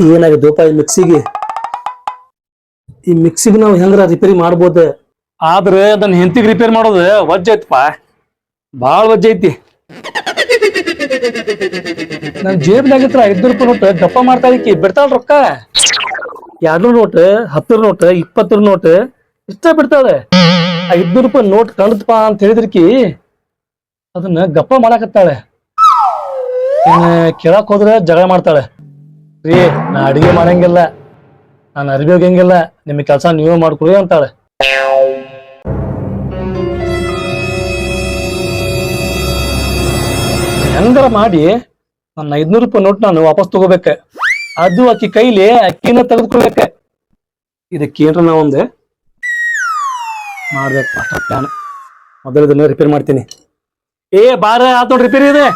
ಏನಾಗಿದ್ದೋಪ ಈ ಮಿಕ್ಸಿಗೆ? ಈ ಮಿಕ್ಸಿಗೆ ನಾವು ಹೆಂಗ್ರ ರಿಪೇರಿ ಮಾಡ್ಬೋದ? ಆದ್ರೆ ಅದನ್ನ ಹೆಂತಿಗೆ ರಿಪೇರ್ ಮಾಡೋದು? ವಜ್ಜ ಐತಪ್ಪ. ಬಾಳ ವಜ್ಜ ಐತಿ. ನನ್ ಜೇಬ್ನಾಗಿತ್ರ ಐದ್ನೂರು ರೂಪಾಯಿ ನೋಟ್ ದಪ್ಪ ಮಾಡ್ತಾ ಇದಕ್ಕೆ ಬಿಡ್ತಾಳ ರೊಕ್ಕ? ಎರಡ್ನೂರು ನೋಟ್ ಹತ್ತರ ನೋಟ್ ಇಪ್ಪತ್ತರ ನೋಟ್ ಇಷ್ಟ ಬಿಡ್ತಾಳೆ. ಐದ್ನೂರು ರೂಪಾಯಿ ನೋಟ್ ಕಂಡದಪ್ಪ ಅಂತ ಹೇಳಿದ್ರಕಿ. ಅದನ್ನ ಗಪ್ಪ ಮಾಡಾಕತ್ತಾಳೆ. ಇನ್ನ ಕೇಳಕ್ ಹೋದ್ರೆ ಜಗಳ ಮಾಡ್ತಾಳೆ. ರೀ, ನಾ ಅಡಿಗೆ ಮಾಡಂಗಿಲ್ಲ. ನಾನು ಅರಿವಿ ಹೋಗಂಗಿಲ್ಲ ನಿಮ್ಮ ಕೆಲಸ ನೀವೇ ಮಾಡ್ಕೊಳ್ಳಿ ಅಂತಾಳೆ. ಹೆಂಗಾರ ಮಾಡಿ ನನ್ನ ಐದ್ನೂರು ರೂಪಾಯಿ ನೋಟ್ ನಾನು ವಾಪಸ್ ತಗೋಬೇಕ. ಅದು ಆಕಿ ಕೈಲಿ ಅಕ್ಕಿನ ತೆಗೆದುಕೊಳ್ಬೇಕ. ಇದಕ್ಕೇನ್ರ ನಾ ಒಂದು? ಮಾಡ್ಬೇಕು. ಪ್ಲಾನ್ ಮೊದಲು ರಿಪೇರ್ ಮಾಡ್ತೀನಿ. ಏ, ಬಾರ, ಆತ ರಿಪೇರಿ ಇದೆ.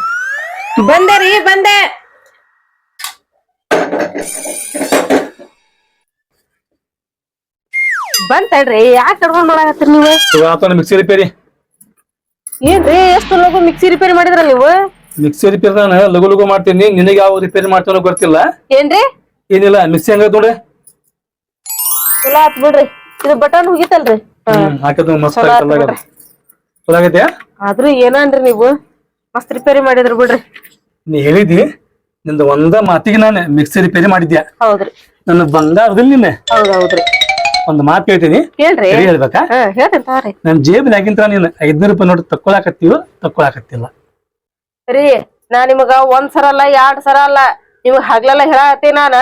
ಬಂದೆ ರೀ, ಬಂದೆ. ಬಂತಡ್ರಿ ಯಾಕೆ ಕಡ್ಕೊಂಡ್ ಮಾಡಾಕತ್ತೀರಿ ನೀವು? ಆತ ಮಿಕ್ಸಿ ರಿಪೇರಿ ಏನ್ರಿ ಎಷ್ಟು ಲಗು ಮಿಕ್ಸಿ ರಿಪೇರಿ ಮಾಡಿದ್ರ ನೀವು? ಮಿಕ್ಸಿ ರಿಪೇರಿ ನಾನು ಲಗು ಲಗು ಮಾಡ್ತೀನಿ ನಿನಗೆ ಯಾವ ರಿಪೇರಿ ಮಾಡ್ತಾನೋ ಗೊತ್ತಿಲ್ಲ. ಏನ್ರಿ? ಏನಿಲ್ಲ ಮಿಕ್ಸಿ ಹಂಗ ನೋಡ್ರಿ. ಚಲೋ ಆತ್ ಬಿಡ್ರಿ ಇದು ಬಟನ್ ಹೋಗಿತ್ತಲ್ರಿ ಹಾಕಿದ್ ಮಸ್ತ್. ಚಲೋ ಆಗೈತೆ? ಆದ್ರೂ ಏನನ್ರಿ ನೀವು? ಮಸ್ತ್ ರಿಪೇರಿ ಮಾಡಿದ್ರ ಬಿಡ್ರಿ. ನೀ ಹೇಳಿದಿ ನಿಂದ ಒಂದ ಮಾತಿಗೆ ನಾನು ಮಿಕ್ಸಿ ರಿಪೇರಿ ಮಾಡಿದ್ಯಾ? ಹೌದ್ರಿ. ನನ್ನ ಬಂಗಾರದಲ್ಲಿ ನಿನ್ನೆ. ಒಂದ್ ಮಾತು ಹೇಳ್ತೀನಿ ಹೇಳ್ರಿ. ಸರಿ ಹೇಳ್ಬೇಕಾ? ಹಾ ಹೇಳ್ತೀನಿ ತಗೋರಿ. ನನ್ ಜೇಬಿನಾಗಿಂತ ನೀನು ಐದ್ನೂರು ರೂಪಾಯಿ ನೋಡಿ ತಕ್ಕೊಳಕತ್ತೀವ ತಕ್ಕೊಳಕತ್ತಿಲ್ಲ. ರೀ ನಾ ನಿಮಗ ಒಂದ್ ಸರ ಅಲ್ಲ ಎರಡ್ ಸರ ಅಲ್ಲ ನಿಮಗ್ ಹಗ್ಲೆಲ್ಲ ಹೇಳತ್ತಿ ನಾನ.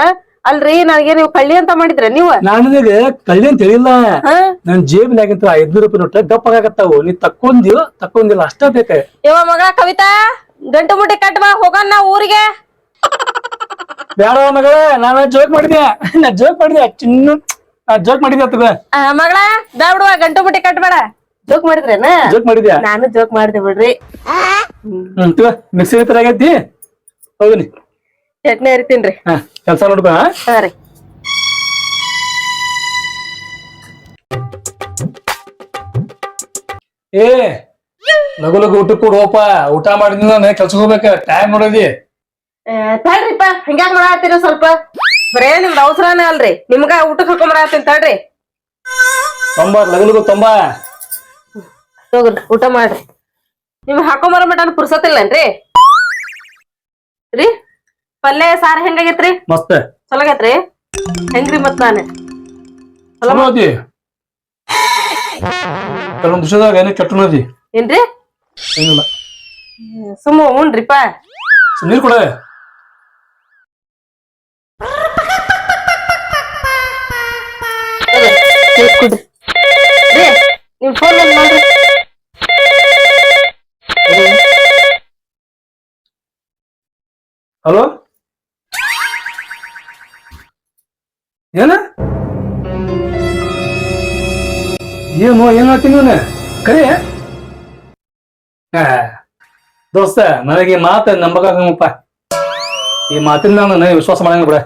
ಅಲ್ರಿ ನನಗೆ ನೀವು ಕಳ್ಳಿ ಅಂತ ಮಾಡಿದ್ರೆ ನೀವು? ನಾನು ನಿನಗೆ ಕಳ್ಳಿ ಅಂತ ಹೇಳಿಲ್ಲ. ಹಾ? ನನ್ ಜೇಬಿನಾಗಿಂತ ಐದ್ನೂರು ರೂಪಾಯಿ ನೋಟ ಗಪ್ಪಾಗತ್ತಾವು ನೀ ತಕ್ಕೊಂದಿಲ್ಲ ತಕ್ಕೊಂದಿಲ್ಲ ಅಷ್ಟ ಬೇಕ ಇವ ಮಗ ಕವಿತಾ ಗಂಟು ಮುಟ್ಟಿ ಕಟ್ ಬಾ ಹೋಗೋಣ ನಾ ಊರಿಗೆ. ಬೇಡ ಮಗಳ ನಾನು ಜೋಕ್ ಮಾಡಿದೆ ನಾ ಜೋಕ್ ಮಾಡಿದೆ ಚಿನ್ನು ಜೋಕ್ ಮಾಡಿದೆ ತಗೋ? ಆ, ಮಗಳ ಬಿಡುವ ಗಂಟು ಬುಟ್ಟಿ ಕಟ್ಬೇಡ. ಜೋಕ್ ಮಾಡಿದ್ರೇನ? ಜೋಕ್ ಮಾಡಿದ್ಯಾ? ನಾನು ಜೋಕ್ ಮಾಡಿದೆ ಬಿಡ್ರಿ. ಹ್ಮ್ ತಗೋ ಮಿಕ್ಸಿ ರಿಪೇರ್ ಆಗೈತಿ. ಹೌದನಿ ಚಟ್ನಿ ಹರಿತೀನ್ರಿ ಹಾ ಕೆಲ್ಸ ನೋಡ್ಕೊ ಹಾ? ರೀ. ಏ ಲಗು ಊಟ ಕೊಡುವಪ್ಪ ಹೋಪ ಊಟ ಮಾಡಿದ್ನ ನಾನು ಕೆಲ್ಸಕ್ಕೆ ಹೋಗ್ಬೇಕ. ಟೈಮ್ ನೋಡಿದಿ. ತಡ್ರಿಪ್ಪ ಹಂಗ್ಯಾಕ್ ಮಾಡಾತ್ತೀರ ಸ್ವಲ್ಪ? ಬರೇ ನಿಮ್ದು ಅವಸರನೇ ಅಲ್ರಿ. ನಿಮ್ಗ ಊಟಕ್ಕೆ ಹಾಕೊಂಡ್ ಬರತ್ತೀನಿ ತಡ್ರಿ. ತೊಂಬ ಲಗು ಲಗು ತೊಂಬ. ಹೋಗ್ರಿ ಊಟ ಮಾಡ್ರಿ. ನಿಮ್ ಹಾಕೊಂಬರ ಮಟನ್ ಪುರ್ಸತಿಲ್ಲನ್ರಿ ರೀ ಪಲ್ಯ ಸಾರ್ ಹೆಂಗಾಗೈತ್ರಿ ಮಸ್ತ್. ಚಲೋ ಆಗೈತ್ರಿ? ಹೆಂಗ್ರಿ ಮತ್ ನಾನು? ಚಲೋ ಐತಿ ಕೆಲವೊಂದ್ ದಿವಸದಾಗ ಏನೋ ಏನ್ರಿ? ಏನಿಲ್ಲ. ಸುಮ್ಮ ಹ್ಞೂನ್ರಿಪ್ಪ ನೀರ್ ಕೊಡ. ನಿಮ್ ಫೋನ್ ಮಾಡಿ. ಹಲೋ? ಏನ? ಏನು, ಏನ್ ಹೇಳ್ತೀನಿ ಕರಿ? ದೋಸ್ತ, ನನಗೆ ಈ ಮಾತು ನಂಬಕಾಗಪ್ಪ ಈ ಮಾತಿನ ನಾನು ವಿಶ್ವಾಸ ಮಾಡಂಗ ಬಿಡ.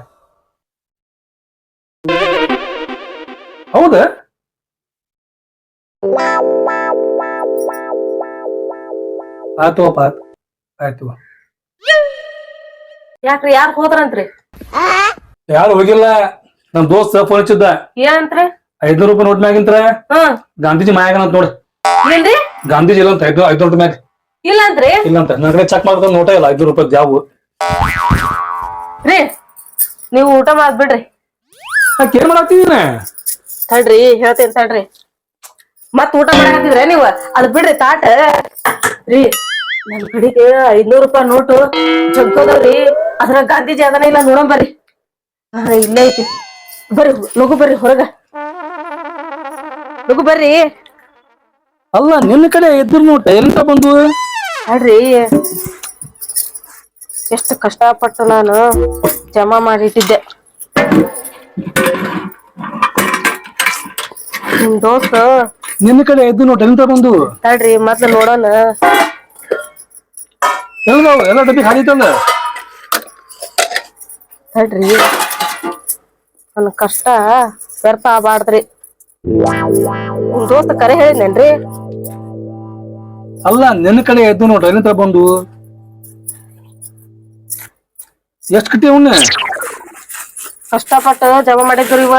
ಹೌದಾ? ಆಯ್ತು ಅಪ್ಪ ಆಯ್ತು. ಯಾಕ್ರಿ ಯಾರ್ ಹೋದ್ರಂತ್ರಿ? ಯಾರು ಹೋಗಿಲ್ಲ? ನಮ್ ದೋಸ್ತ ಫೋನ್ ಹಚ್ಚಿದ್ದ. ಏನಂತ್ರಿ? ಐದ್ನೂರು ರೂಪಾಯಿ ನೋಟ್ ಮ್ಯಾಗಿಂತ್ರ. ಹ್ಮ್ ಗಾಂಧೀಜಿ ಮಾಯಾಗನ ಅಂತ ನೋಡ್. ಏನ್ರಿ ಗಾಂಧೀಜಿ ಇಲ್ಲ ಅಂತ ಐದು ಐದ್ನೂರು ರೂಪಾಯಿ ಮ್ಯಾಗ. ಇಲ್ಲ ಅಂತ್ರಿ ಇಲ್ಲ ಅಂತ ನನ್ನ ಕಡೆ ಚೆಕ್ ಮಾಡ್ಕೊಂಡು ನೋಟ ಇಲ್ಲ ಐದ್ನೂರು ರೂಪಾಯಿ ಜಾಬ್ ರೀ ನೀವು ಊಟ ಮಾಡ್ಬಿಡ್ರಿ. ಏನ್ ಮಾಡತ್ತೀನಿ ತಡ್ರಿ ಹೇಳ್ತೇನೆ ತಡ್ರಿ. ಮತ್ ಊಟ ಮಾಡಿದ್ರೆ ನೀವು? ಅದ್ ಬಿಡ್ರಿ ತಾಟ. ರೀ ನನ್ ಕಡೆಗೆ ಐದ್ನೂರ್ ರೂಪಾಯಿ ನೋಟು ಜಗ್ಗೋದವ್ರಿ ಅದ್ರ ಗಾಂಧೀಜಿ ಅದನ್ನ ಇಲ್ಲ ನೋಡೋಣ ಬರ್ರಿ ಇಲ್ಲೇ ಐತಿ. ಬರ್ರಿ ಲಗು ಬರ್ರಿ ಹೊರಗ. ಲಗು ಬರ್ರಿ. ಅಲ್ಲ ನಿನ್ನ ಕಡೆ ಎದ್ರು ನೋಟ ಎಂತ ಬಂದು ಅಡ್ರಿ ಎಷ್ಟು ಕಷ್ಟಪಟ್ಟು ನಾನು ಜಮಾ ಮಾಡಿಟ್ಟಿದ್ದೆ. ನಿಮ್ ದೋಸ್ತ ನಿನ್ನ ಕಡೆ ಇದ್ದು ನೋಡ್ರಿ ಎಂತ ಬಂದು? ತಡ್ರಿ ಮತ್ತೆ ನೋಡೋಣ. ಎಲ್ಲದಾವು ಎಲ್ಲ ಡಬ್ಬಿ ಖಾಲಿ ತಂದ ತಡ್ರಿ. ನನ್ನ ಕಷ್ಟ ವ್ಯರ್ಥ ಆಗ್ಬಾರ್ದ್ರಿ. ನಿಮ್ ದೋಸ್ತ ಕರೆ ಹೇಳಿದ್ನೇನ್ರಿ? ಅಲ್ಲ ನಿನ್ನ ಕಡೆ ಎದ್ದು ನೋಡ್ರಿ ಎಂತ ಬಂದು? ಎಷ್ಟ್ ಕಟ್ಟಿ ಅವನ್ನ ಕಷ್ಟಪಟ್ಟು ಜಮಾ ಮಾಡಿದ್ರು ಇವ.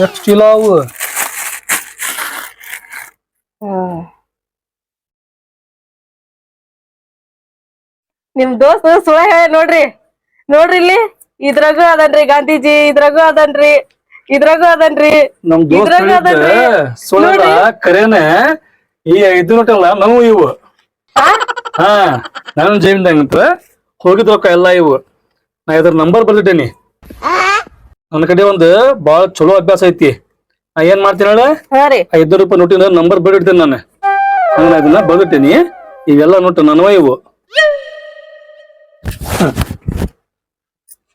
ಎಷ್ಟು ಚೀಲ ಅವು ನಿಮ್ ದೋಸ್ತ ಸುಳ ಹೇಳ ನೋಡ್ರಿ. ನೋಡ್ರಿ ಇಲ್ಲಿ? ಇದ್ರಾಗೂ ಅದನ್ರಿ ಗಾಂಧೀಜಿ ಇದ್ರಾಗೂ ಅದನ್ರಿ. ಇದ್ರಾಗೂ ಅದನ್ರಿ. ನಮ್ ದೋಸ್ತ್. ಸುಳ್ಳ ಕರೇನೆ ಈ ಐದು ನೋಟಲ್ಲ ನಾವು ಇವು? ಹಾ? ನಾನು ಜೈನ್ದಂಗಂತ ಹೋಗಿದ್ ರೊಕ್ಕ ಎಲ್ಲ ಇವು. ನಾ ಇದ್ರ ನಂಬರ್ ಬರ್ದಿಟ್ಟೇನಿ. ನನ್ನ ಕಡೆ ಒಂದು ಬಾಳ ಚಲೋ ಅಭ್ಯಾಸ ಐತಿ. ನಾ ಏನ್ ಮಾಡ್ತೀನಿ ಹೇಳ? ಹಾ ರೀ. ಐದು ರೂಪಾಯಿ ನೋಟಿನ ನಂಬರ್ ಬರ್ದಿಡ್ತೇನೆ ನಾನು. ಹಂಗ ಅದನ್ನ ಇದನ್ನ ಬರ್ದಿಟ್ಟೇನಿ. ಇವೆಲ್ಲ ನೋಟು ನನ್ನವ ಇವು.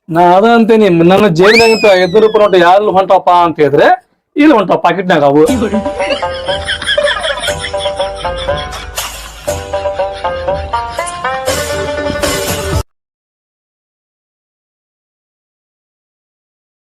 ನಾ ಅದ ಅಂತೀನಿ ನನ್ನ ಜೇಬಿನಾಗಂತ ಐದು ರೂಪಾಯಿ ನೋಟು ಯಾರು ಹೊಂಟಪ್ಪ ಅಂತ ಹೇಳಿದ್ರೆ ಇಲ್ಲಿ ಹೊಂಟವ ಪಾಕೆಟ್ನಾಗ ಅವು.